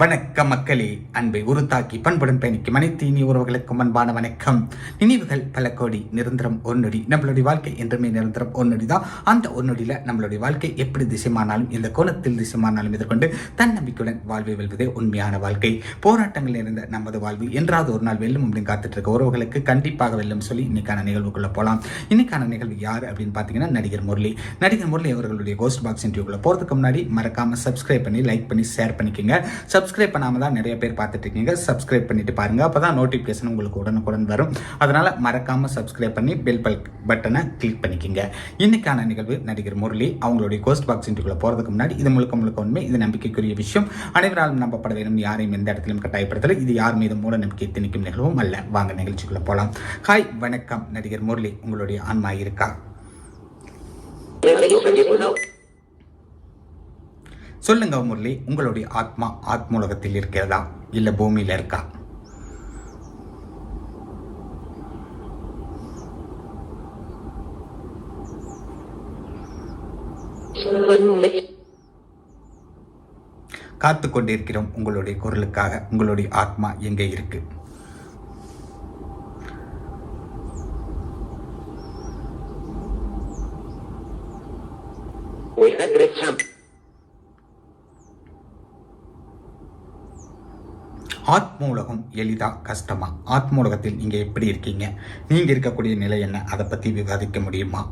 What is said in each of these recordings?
வணக்க மக்களே அன்பை உருத்தாக்கி பண்புடன் பயணிக்கும் அனைத்து இனி உறவுகளுக்கும் அன்பான வணக்கம். நினைவுகள் பல கோடி நிரந்தரம் ஒரு நொடி. நம்மளுடைய வாழ்க்கை என்றுமே நிரந்தரம் ஒரு நொடி தான் அந்த ஒரு நொடியில் நம்மளுடைய வாழ்க்கை எப்படி திசைமானாலும் இந்த கோணத்தில் திசைமானாலும் எதிர்கொண்டு தன்னம்பிக்கையுடன் வாழ்வை வெல்வதே உண்மையான வாழ்க்கை. போராட்டங்கள் நிறைந்த நமது வாழ்வு என்றாவது ஒரு நாள் வெல்லும் அப்படின்னு காத்துட்டு இருக்க உறவுகளுக்கு கண்டிப்பாக வெல்லும் சொல்லி இன்னைக்கான நிகழ்வுக்குள்ளே போகலாம் இன்னைக்கான நிகழ்வு யார் அப்படின்னு பார்த்தீங்கன்னா நடிகர் முரளி. நடிகர் முரளி அவர்களுடைய கோஸ்ட் பாக்ஸ் இன்டர்வியூக்குள்ளே போகிறதுக்கு முன்னாடி மறக்காமல் சப்ஸ்கிரைப் பண்ணி லைக் பண்ணி ஷேர் பண்ணிக்கோங்க. சப்ஸ்கிரைப் பண்ணாமல் தான் நிறைய பேர் பார்த்துட்டு இருக்கீங்க சப்ஸ்கிரைப் பண்ணிட்டு பாருங்கள் அப்போ தான் நோட்டிஃபிகேஷன் உங்களுக்கு உடனுக்குடன் வரும். அதனால் மறக்காமல் சப்ஸ்கிரைப் பண்ணி பெல் பல் பட்டனை கிளிக் பண்ணிக்கோங்க. இன்றைக்கான நிகழ்வு நடிகர் முரளி அவங்களுடைய கோஸ்ட் பாக்ஸ் இன்டர்வியூக்குள்ள போகிறதுக்கு முன்னாடி இது முழுக்க முழுக்க உண்மை இது நம்பிக்கைக்குரிய விஷயம். அனைவராலும் நம்பப்பட வேண்டும் யாரையும் எந்த இடத்திலும் கட்டாயப்படுத்தலை. இது யார் மீது மூட நம்பிக்கை திணிக்கும் நிகழ்வும் அல்ல. வாங்க நிகழ்ச்சிக்குள்ளே போகலாம் ஹாய் வணக்கம். நடிகர் முரளி உங்களுடைய ஆன்மா இருக்கா? சொல்லுங்க முரளி உங்களுடைய ஆத்மா ஆத்மூலகத்தில் இருக்கிறதா? இல்ல பூமியில இருக்கா? காத்து கொண்டிருக்கிறோம் உங்களுடைய குரலுக்காக. உங்களுடைய ஆத்மா எங்க இருக்கு? ஆத்மூலகம் எளிதா கஷ்டமா? ஆத்மூலகத்தில் நீங்க எப்படி இருக்கீங்க? நீங்க இருக்கக்கூடிய நிலை என்ன? அதை பத்தி விவாதிக்க முடியுமா?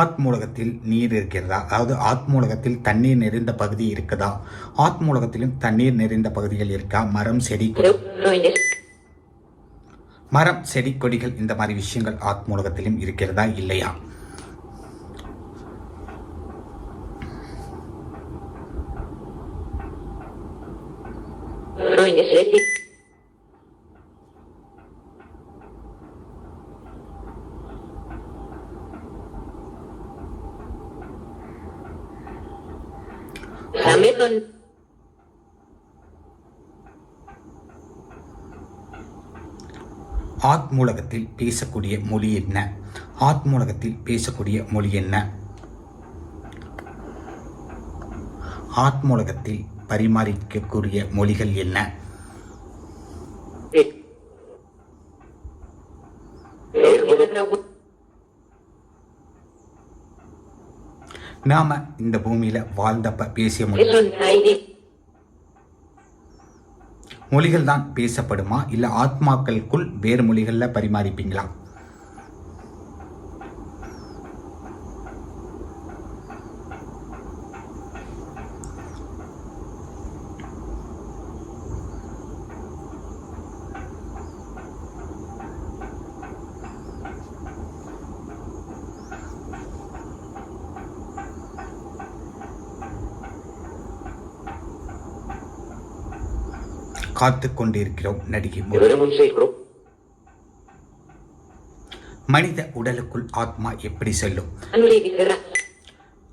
ஆத்மூலகத்தில் நீர் இருக்கிறதா? அதாவது ஆத்மூலகத்தில் தண்ணீர் நிறைந்த பகுதி இருக்குதா? ஆத்மூலகத்திலும் தண்ணீர் நிறைந்த பகுதிகள் இருக்கா? மரம் செடி மரம் செடி கொடிகள் இந்த மாதிரி விஷயங்கள் ஆத்மூலகத்திலும் இருக்கிறதா? இல்லையா? Hamilton. ஆத்மூலகத்தில் பேசக்கூடிய மொழி என்ன? ஆத்மூலகத்தில் பேசக்கூடிய மொழி என்ன? ஆத்மூலகத்தில் பரிமாறிக்கக்கூடிய மொழிகள் என்ன? நாம இந்த பூமியில வாழ்ந்தப்ப பேசிய மொழி. மொழிகள் தான் பேசப்படுமா? இல்ல ஆத்மாக்களுக்குள் வேறு மொழிகள்ல பரிமாறிப்பீங்களா? காத்து கொண்டிருக்கிறோம் நடிகை. மனித உடலுக்குள் ஆத்மா எப்படி செல்லும்?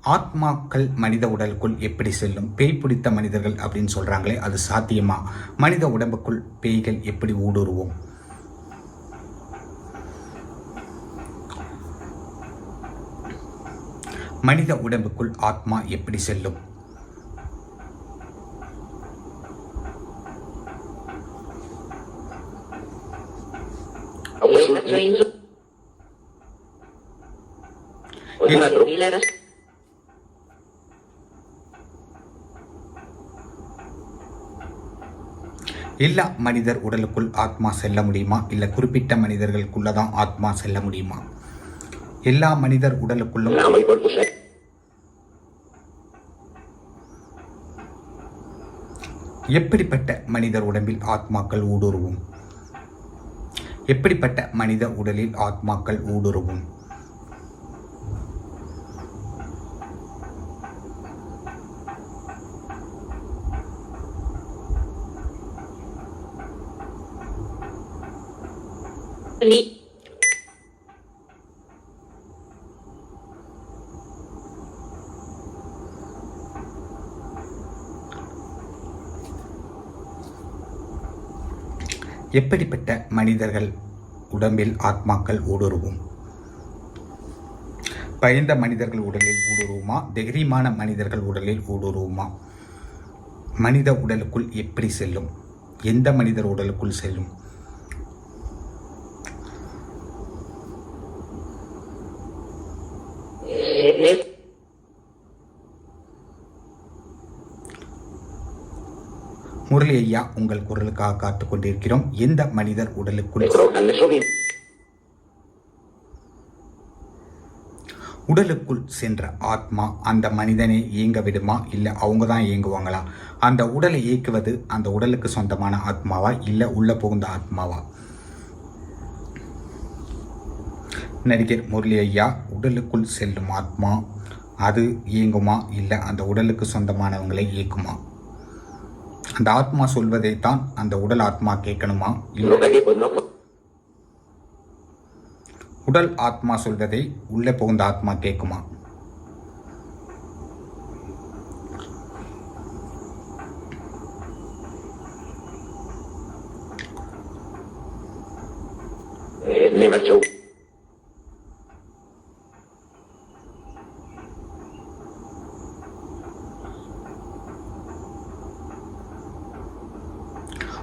ஆத்மாக்கள் மனித உடலுக்குள் எப்படி செல்லும்? பேய் பிடித்த மனிதர்கள் அப்படின்னு சொல்றாங்களே அது சாத்தியமா? மனித உடம்புக்குள் பேய்கள் எப்படி ஊடுருவோம்? மனித உடம்புக்குள் ஆத்மா எப்படி செல்லும்? எல்லா மனிதர் உடலுக்குள் ஆத்மா செல்ல முடியுமா? இல்ல குறிப்பிட்ட மனிதர்களுக்குள்ளதான் ஆத்மா செல்ல முடியுமா? எல்லா மனிதர் உடலுக்குள்ளும். எப்படிப்பட்ட மனிதர் உடம்பில் ஆத்மாக்கள் ஊடுருவும்? எப்படிப்பட்ட மனித உடலில் ஆத்மாக்கள் ஊடுருவும் Ni. எப்படிப்பட்ட மனிதர்கள் உடம்பில் ஆத்மாக்கள் ஊடுருவும்? பயந்த மனிதர்கள் உடலில் ஊடுருவுமா? தைரியமான மனிதர்கள் உடலில் ஊடுருவுமா? மனித உடலுக்குள் எப்படி செல்லும்? எந்த மனிதர் உடலுக்குள் செல்லும்? முரளி ஐயா உங்கள் குரலுக்காக காத்துக் கொண்டிருக்கிறோம். எந்த மனிதர் உடலுக்குள். உடலுக்குள் சென்ற ஆத்மா அந்த மனிதனை இயங்க விடுமா? இல்லை அவங்க தான் இயங்குவாங்களா? அந்த உடலை இயக்குவது அந்த உடலுக்கு சொந்தமான ஆத்மாவா? இல்லை உள்ள புகுந்த ஆத்மாவா? நடிகர் முரளி ஐயா உடலுக்குள் செல்லும் ஆத்மா அது இயங்குமா? இல்லை அந்த உடலுக்கு சொந்தமானவங்களை இயக்குமா? அந்த ஆத்மா சொல்வதைத்தான் அந்த உடல் ஆத்மா கேட்கணுமா. உடல் ஆத்மா சொல்வதை உள்ளே புகுந்த ஆத்மா கேட்குமா Ni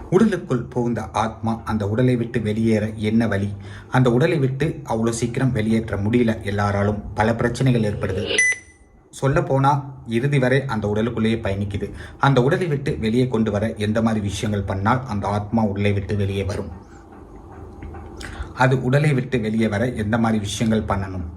உடலுக்குள் புகுந்த ஆத்மா அந்த உடலை விட்டு வெளியேற என்ன வழி? அந்த உடலை விட்டு அவ்வளோ சீக்கிரம் வெளியேற்ற முடியல எல்லாராலும். பல பிரச்சனைகள் ஏற்படுது. சொல்ல போனா இறுதி வரை அந்த உடலுக்குள்ளேயே பயணிக்குது. அந்த உடலை விட்டு வெளியே கொண்டு வர எந்த மாதிரி விஷயங்கள் பண்ணால் அந்த ஆத்மா உள்ளே விட்டு வெளியே வரும். அது உடலை விட்டு வெளியே வர எந்த மாதிரி விஷயங்கள் பண்ணணும்?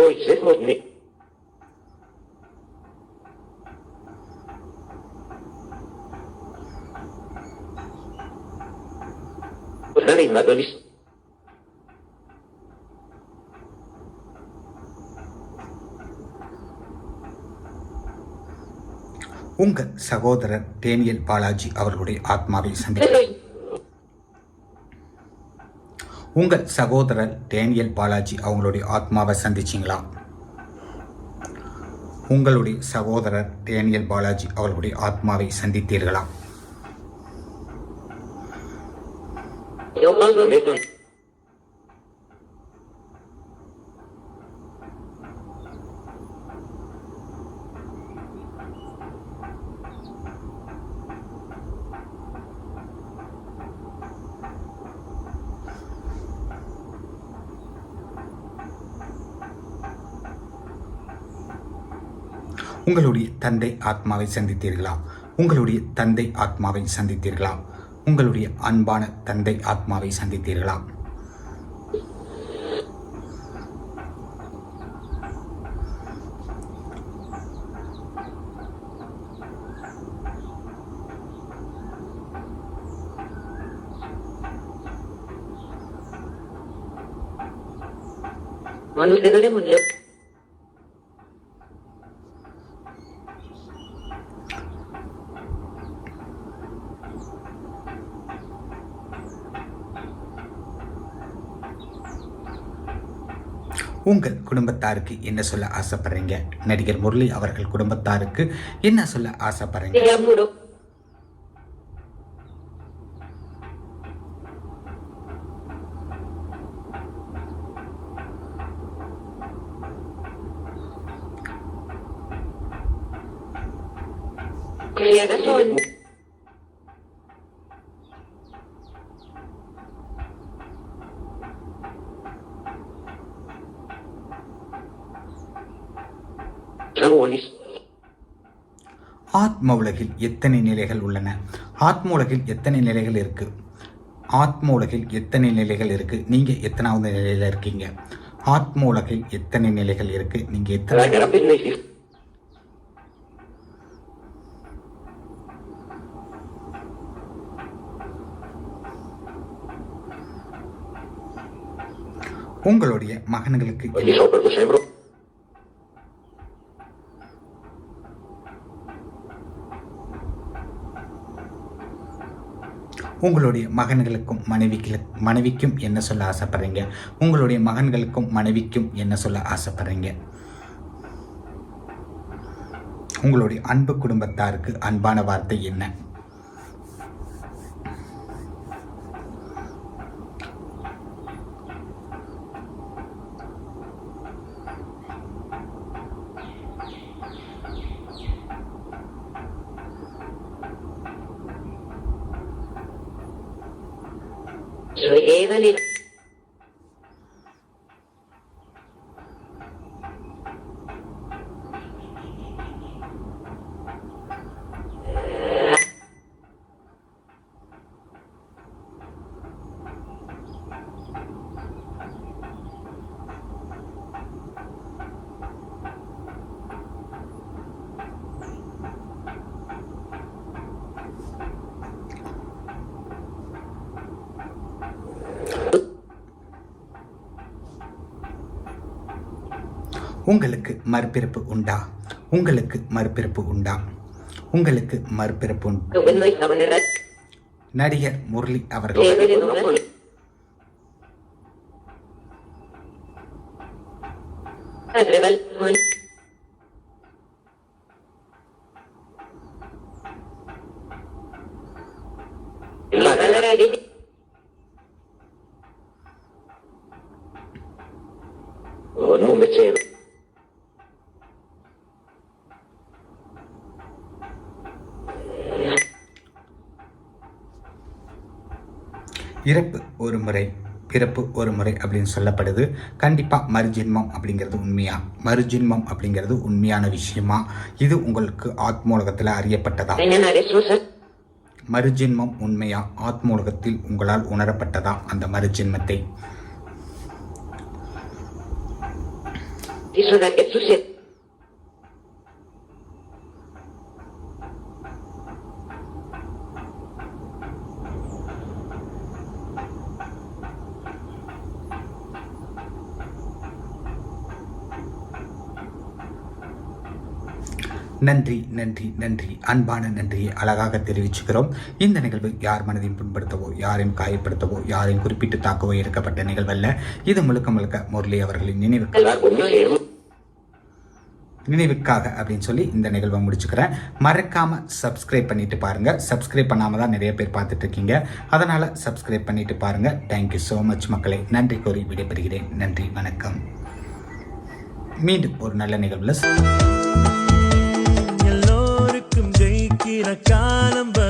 Hoy se ni. Pues nada, y más listo. உங்கள் சகோதரர் டேனியல் பாலாஜி அவர்களுடைய ஆத்மாவை சந்திக்க Estoy. உங்கள் சகோதரர் டேனியல் பாலாஜி அவங்களுடைய ஆத்மாவை சந்திச்சிங்களா? உங்களுடைய சகோதரர் டேனியல் பாலாஜி அவர்களுடைய ஆத்மாவை சந்தித்தீர்களா? உங்களுடைய தந்தை ஆத்மாவை சந்தித்தீர்களா உங்களுடைய தந்தை ஆத்மாவை சந்தித்தீர்களா உங்களுடைய அன்பான தந்தை ஆத்மாவை சந்தித்தீர்களா Mano, உங்கள் குடும்பத்தாருக்கு என்ன சொல்ல ஆசைப்படுறீங்க? நடிகர் முரளி அவர்கள் குடும்பத்தாருக்கு என்ன சொல்ல ஆசைப்படுறீங்க? Te amuro. ஆத்ம உலகில் எத்தனை நிலைகள் உள்ளன? ஆத்ம உலகில் எத்தனை நிலைகள் இருக்கு? ஆத்ம உலகில் எத்தனை நிலைகள் இருக்கு? நீங்க எத்தனாவது நிலையில இருக்கீங்க? ஆத்ம உலகில் எத்தனை நிலைகள் இருக்கு? நீங்க எத்தனை. உங்களுடைய மகன்களுக்கு உங்களுடைய மகன்களுக்கும் மனைவிக்கு மனைவிக்கும் என்ன சொல்ல ஆசைப்படுறீங்க? உங்களுடைய மகன்களுக்கும் மனைவிக்கும் என்ன சொல்ல ஆசைப்படுறீங்க? உங்களுடைய அன்பு குடும்பத்தாருக்கு அன்பான வார்த்தை என்ன? So even if உங்களுக்கு மறுபிறப்பு உண்டா? உங்களுக்கு மறுபிறப்பு உண்டா? உங்களுக்கு மறுபிறப்பு உண்டா நடிகர் முரளி அவர்கள். Level 1 இறப்பு ஒரு முறை பிறப்பு ஒரு முறை அப்படின்னு சொல்லப்படுது. கண்டிப்பாக மறுஜென்மம் அப்படிங்கிறது உண்மையா? மறுஜென்மம் அப்படிங்கிறது உண்மையான விஷயமா? இது உங்களுக்கு ஆத்மூலகத்தில் அறியப்பட்டதா. மறுஜென்மம் உண்மையா? ஆத்மூலகத்தில் உங்களால் உணரப்பட்டதா அந்த மறுஜென்மத்தை? நன்றி நன்றி நன்றி. அன்பான நன்றியை அழகாக தெரிவிச்சுக்கிறோம். இந்த நிகழ்வு யார் மனதையும் புண்படுத்தவோ யாரையும் காயப்படுத்தவோ யாரையும் குறிப்பிட்டு தாக்கவோ எடுக்கப்பட்ட நிகழ்வல்ல இது முழுக்க முழுக்க முரளி அவர்களின் நினைவு நினைவுக்காக அப்படின்னு சொல்லி இந்த நிகழ்வை முடிச்சுக்கிறேன். மறக்காமல் சப்ஸ்கிரைப் பண்ணிட்டு பாருங்கள் சப்ஸ்கிரைப் பண்ணாமல் தான் நிறைய பேர் பார்த்துட்டு இருக்கீங்க. அதனால சப்ஸ்கிரைப் பண்ணிட்டு பாருங்கள் தேங்க்யூ ஸோ மச் மக்களை. நன்றி கூறி விடைபெறுகிறேன். நன்றி வணக்கம். மீண்டும் ஒரு நல்ல நிகழ்வில் ஜெயிக்கிற காலம் வரும்